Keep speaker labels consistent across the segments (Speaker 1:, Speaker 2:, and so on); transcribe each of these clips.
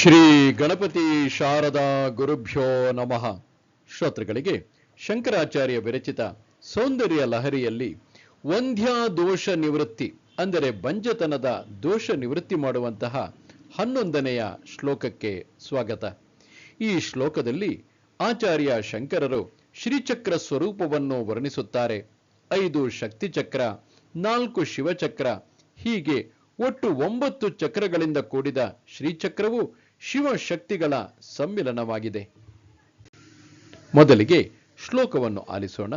Speaker 1: ಶ್ರೀ ಗಣಪತಿ ಶಾರದಾ ಗುರುಭ್ಯೋ ನಮಃ. ಶ್ರೋತೃಗಳಿಗೆ ಶಂಕರಾಚಾರ್ಯ ವಿರಚಿತ ಸೌಂದರ್ಯ ಲಹರಿಯಲ್ಲಿ ವಂಧ್ಯಾ ದೋಷ ನಿವೃತ್ತಿ ಅಂದರೆ ಬಂಜತನದ ದೋಷ ನಿವೃತ್ತಿ ಮಾಡುವಂತಹ ಹನ್ನೊಂದನೆಯ ಶ್ಲೋಕಕ್ಕೆ ಸ್ವಾಗತ. ಈ ಶ್ಲೋಕದಲ್ಲಿ ಆಚಾರ್ಯ ಶಂಕರರು ಶ್ರೀಚಕ್ರ ಸ್ವರೂಪವನ್ನು ವರ್ಣಿಸುತ್ತಾರೆ. ಐದು ಶಕ್ತಿ ಚಕ್ರ ನಾಲ್ಕು ಶಿವಚಕ್ರ, ಹೀಗೆ ಒಟ್ಟು ಒಂಬತ್ತು ಚಕ್ರಗಳಿಂದ ಕೂಡಿದ ಶ್ರೀಚಕ್ರವು ಶಿವಶಕ್ತಿಗಳ ಸಮ್ಮಿಲನವಾಗಿದೆ. ಮೊದಲಿಗೆ ಶ್ಲೋಕವನ್ನು ಆಲಿಸೋಣ.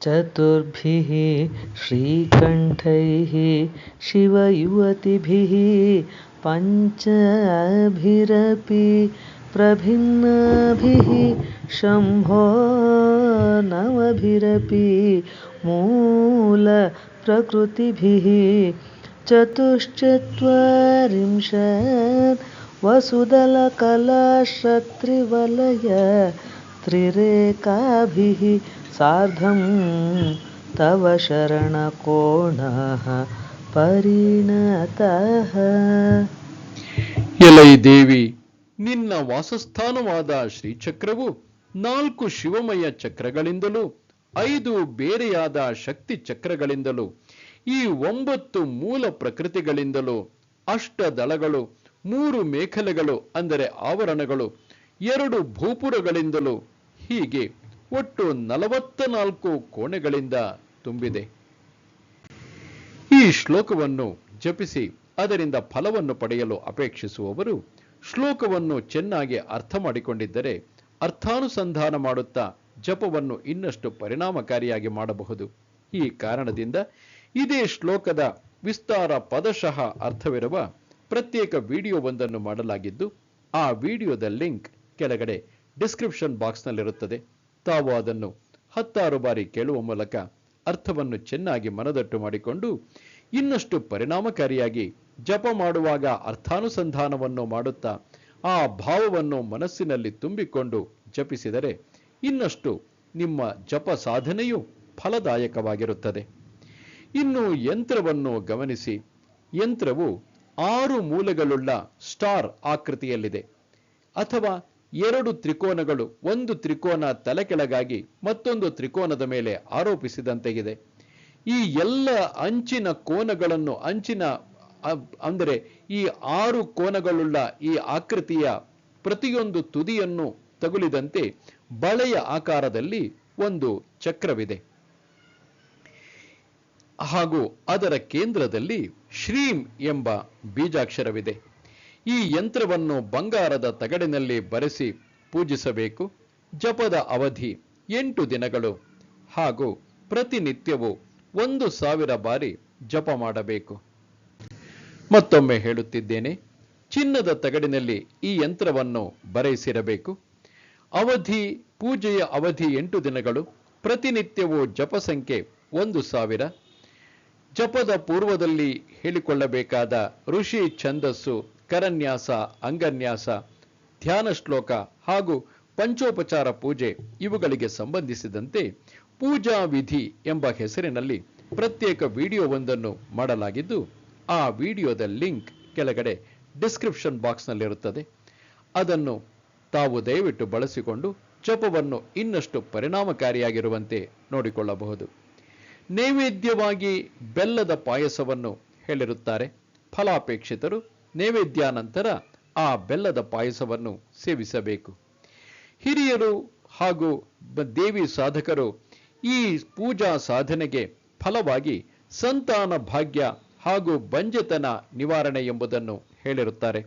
Speaker 2: ಚತುರ್ಭಿಃ ಶ್ರೀಕಂಠೈಃ ಪಂಚ ಪಂಚಭಿರಪಿ ಪ್ರಭಿನ್ನಾಭಿಃ ಶಂಭೋ ನವಭಿರಪಿ ಮೂಲ ಪ್ರಕೃತಿಭಿः ಚತುಶ್ಚತ್ವರಿಂಶತ್ चतुश्चत्वारिंशत् वसुदलकलाशत्रिवलय त्रिरेकाभिः सार्धं तव शरणकोणः परिणतः
Speaker 1: ಎಲೈ ದೇವಿ ನಿನ್ನ ವಾಸಸ್ಥಾನವಾದ ಶ್ರೀಚಕ್ರವು ನಾಲ್ಕು ಶಿವಮಯ ಚಕ್ರಗಳಿಂದಲೂ ಐದು ಬೇರೆಯಾದ ಶಕ್ತಿ ಚಕ್ರಗಳಿಂದಲೂ ಈ ಒಂಬತ್ತು ಮೂಲ ಪ್ರಕೃತಿಗಳಿಂದಲೂ ಅಷ್ಟ ದಳಗಳು ಮೂರು ಮೇಖಲೆಗಳು, ಅಂದರೆ ಆವರಣಗಳು, ಎರಡು ಭೂಪುರಗಳಿಂದಲೂ ಹೀಗೆ ಒಟ್ಟು ನಲವತ್ತ ನಾಲ್ಕು ಕೋಣೆಗಳಿಂದ ತುಂಬಿದೆ. ಈ ಶ್ಲೋಕವನ್ನು ಜಪಿಸಿ ಅದರಿಂದ ಫಲವನ್ನು ಪಡೆಯಲು ಅಪೇಕ್ಷಿಸುವವರು ಶ್ಲೋಕವನ್ನು ಚೆನ್ನಾಗಿ ಅರ್ಥ ಮಾಡಿಕೊಂಡಿದ್ದರೆ ಅರ್ಥಾನುಸಂಧಾನ ಮಾಡುತ್ತಾ ಜಪವನ್ನು ಇನ್ನಷ್ಟು ಪರಿಣಾಮಕಾರಿಯಾಗಿ ಮಾಡಬಹುದು. ಈ ಕಾರಣದಿಂದ ಇದೇ ಶ್ಲೋಕದ ವಿಸ್ತಾರ ಪದಶಃ ಅರ್ಥವಿರುವ ಪ್ರತ್ಯೇಕ ವಿಡಿಯೋವೊಂದನ್ನು ಮಾಡಲಾಗಿದ್ದು, ಆ ವಿಡಿಯೋದ ಲಿಂಕ್ ಕೆಳಗಡೆ ಡಿಸ್ಕ್ರಿಪ್ಷನ್ ಬಾಕ್ಸ್ನಲ್ಲಿರುತ್ತದೆ. ತಾವು ಅದನ್ನು ಹತ್ತಾರು ಬಾರಿ ಕೇಳುವ ಮೂಲಕ ಅರ್ಥವನ್ನು ಚೆನ್ನಾಗಿ ಮನದಟ್ಟು ಮಾಡಿಕೊಂಡು, ಇನ್ನಷ್ಟು ಪರಿಣಾಮಕಾರಿಯಾಗಿ ಜಪ ಮಾಡುವಾಗ ಅರ್ಥಾನುಸಂಧಾನವನ್ನು ಮಾಡುತ್ತಾ, ಆ ಭಾವವನ್ನು ಮನಸ್ಸಿನಲ್ಲಿ ತುಂಬಿಕೊಂಡು ಜಪಿಸಿದರೆ ಇನ್ನಷ್ಟು ನಿಮ್ಮ ಜಪ ಸಾಧನೆಯು ಫಲದಾಯಕವಾಗಿರುತ್ತದೆ. ಇನ್ನು ಯಂತ್ರವನ್ನು ಗಮನಿಸಿ, ಯಂತ್ರವು ಆರು ಮೂಲೆಗಳುಳ್ಳ ಸ್ಟಾರ್ ಆಕೃತಿಯಲ್ಲಿದೆ. ಅಥವಾ ಎರಡು ತ್ರಿಕೋನಗಳು ಒಂದು ತ್ರಿಕೋನ ತಲೆ ಕೆಳಗಾಗಿ ಮತ್ತೊಂದು ತ್ರಿಕೋನದ ಮೇಲೆ ಆರೋಪಿಸಿದಂತೆ ಇದೆ ಈ ಎಲ್ಲ ಅಂಚಿನ ಕೋನಗಳನ್ನು ಅಂಚಿನ ಅಂದರೆ ಈ ಆರು ಕೋನಗಳುಳ್ಳ ಈ ಆಕೃತಿಯ ಪ್ರತಿಯೊಂದು ತುದಿಯನ್ನು ತಗುಲಿದಂತೆ ಬಳೆಯ ಆಕಾರದಲ್ಲಿ ಒಂದು ಚಕ್ರವಿದೆ. ಹಾಗೂ ಅದರ ಕೇಂದ್ರದಲ್ಲಿ ಶ್ರೀಂ ಎಂಬ ಬೀಜಾಕ್ಷರವಿದೆ. ಈ ಯಂತ್ರವನ್ನು ಬಂಗಾರದ ತಗಡಿನಲ್ಲಿ ಬರೆಸಿ ಪೂಜಿಸಬೇಕು. ಜಪದ ಅವಧಿ ಎಂಟು ದಿನಗಳು. ಹಾಗೂ ಪ್ರತಿನಿತ್ಯವೂ ಒಂದು ಸಾವಿರ ಬಾರಿ ಜಪ ಮಾಡಬೇಕು. ಮತ್ತೊಮ್ಮೆ ಹೇಳುತ್ತಿದ್ದೇನೆ, ಚಿನ್ನದ ತಗಡಿನಲ್ಲಿ ಈ ಯಂತ್ರವನ್ನು ಬರೆಯಿಸಿರಬೇಕು. ಅವಧಿ, ಪೂಜೆಯ ಅವಧಿ ಎಂಟು ದಿನಗಳು. ಪ್ರತಿನಿತ್ಯವೂ ಜಪ ಸಂಖ್ಯೆ ಒಂದು ಸಾವಿರ. ಜಪದ ಪೂರ್ವದಲ್ಲಿ ಹೇಳಿಕೊಳ್ಳಬೇಕಾದ ಋಷಿ ಛಂದಸ್ಸು, ಕರನ್ಯಾಸ, ಅಂಗನ್ಯಾಸ, ಧ್ಯಾನ ಶ್ಲೋಕ ಹಾಗೂ ಪಂಚೋಪಚಾರ ಪೂಜೆ ಇವುಗಳಿಗೆ ಸಂಬಂಧಿಸಿದಂತೆ ಪೂಜಾ ವಿಧಿ ಎಂಬ ಹೆಸರಿನಲ್ಲಿ ಪ್ರತ್ಯೇಕ ವಿಡಿಯೋವೊಂದನ್ನು ಮಾಡಲಾಗಿದ್ದು, ಆ ವಿಡಿಯೋದ ಲಿಂಕ್ ಕೆಳಗಡೆ ಡಿಸ್ಕ್ರಿಪ್ಷನ್ ಬಾಕ್ಸ್ನಲ್ಲಿರುತ್ತದೆ. ಅದನ್ನು ತಾವು ದಯವಿಟ್ಟು ಬಳಸಿಕೊಂಡು ಜಪವನ್ನು ಇನ್ನಷ್ಟು ಪರಿಣಾಮಕಾರಿಯಾಗಿರುವಂತೆ ನೋಡಿಕೊಳ್ಳಬಹುದು. ನೈವೇದ್ಯವಾಗಿ ಬೆಲ್ಲದ ಪಾಯಸವನ್ನು ಹೇಳಿರುತ್ತಾರೆ. ಫಲಾಪೇಕ್ಷಿತರು ನೈವೇದ್ಯಾನಂತರ ಆ ಬೆಲ್ಲದ ಪಾಯಸವನ್ನು ಸೇವಿಸಬೇಕು. ಹಿರಿಯರು ಹಾಗೂ ದೇವಿ ಸಾಧಕರು ಈ ಪೂಜಾ ಸಾಧನೆಗೆ ಫಲವಾಗಿ ಸಂತಾನ ಭಾಗ್ಯ ಹಾಗೂ ಬಂಜೆತನ ನಿವಾರಣೆ ಎಂಬುದನ್ನು ಹೇಳಿರುತ್ತಾರೆ.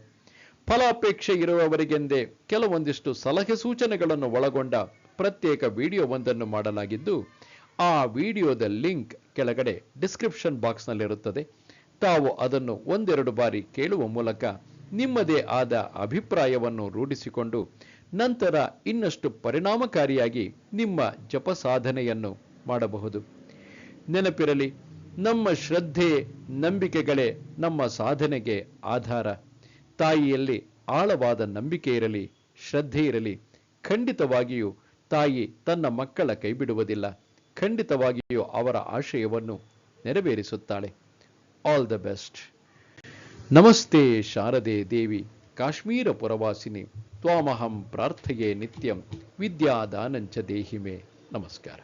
Speaker 1: ಫಲಾಪೇಕ್ಷೆ ಇರುವವರಿಗೆಂದೇ ಕೆಲವೊಂದಿಷ್ಟು ಸಲಹೆ ಸೂಚನೆಗಳನ್ನು ಒಳಗೊಂಡ ಪ್ರತ್ಯೇಕ ವಿಡಿಯೋವೊಂದನ್ನು ಮಾಡಲಾಗಿದ್ದು ಆ ವಿಡಿಯೋದ ಲಿಂಕ್ ಕೆಳಗಡೆ ಡಿಸ್ಕ್ರಿಪ್ಷನ್ ಬಾಕ್ಸ್ನಲ್ಲಿರುತ್ತದೆ. ತಾವು ಅದನ್ನು ಒಂದೆರಡು ಬಾರಿ ಕೇಳುವ ಮೂಲಕ ನಿಮ್ಮದೇ ಆದ ಅಭಿಪ್ರಾಯವನ್ನು ರೂಢಿಸಿಕೊಂಡು ನಂತರ ಇನ್ನಷ್ಟು ಪರಿಣಾಮಕಾರಿಯಾಗಿ ನಿಮ್ಮ ಜಪ ಸಾಧನೆಯನ್ನು ಮಾಡಬಹುದು. ನೆನಪಿರಲಿ, ನಮ್ಮ ಶ್ರದ್ಧೆ, ನಂಬಿಕೆಗಳೇ ನಮ್ಮ ಸಾಧನೆಗೆ ಆಧಾರ. ತಾಯಿಯಲ್ಲಿ ಆಳವಾದ ನಂಬಿಕೆ ಇರಲಿ, ಶ್ರದ್ಧೆ ಇರಲಿ, ಖಂಡಿತವಾಗಿಯೂ ತಾಯಿ ತನ್ನ ಮಕ್ಕಳ ಕೈಬಿಡುವುದಿಲ್ಲ. ಖಂಡಿತವಾಗಿಯೂ ಅವರ ಆಶಯವನ್ನು ನೆರವೇರಿಸುತ್ತಾಳೆ. ಆಲ್ ದ ಬೆಸ್ಟ್ ನಮಸ್ತೆ ಶಾರದೆ ದೇವಿ. ಕಾಶ್ಮೀರ ಪುರವಾಸಿನಿ. ತ್ವಾಮಹಂ ಪ್ರಾರ್ಥೆಯೇ ನಿತ್ಯಂ. ವಿದ್ಯಾದಾನಂಚ ದೇಹಿಮೆ. ನಮಸ್ಕಾರ.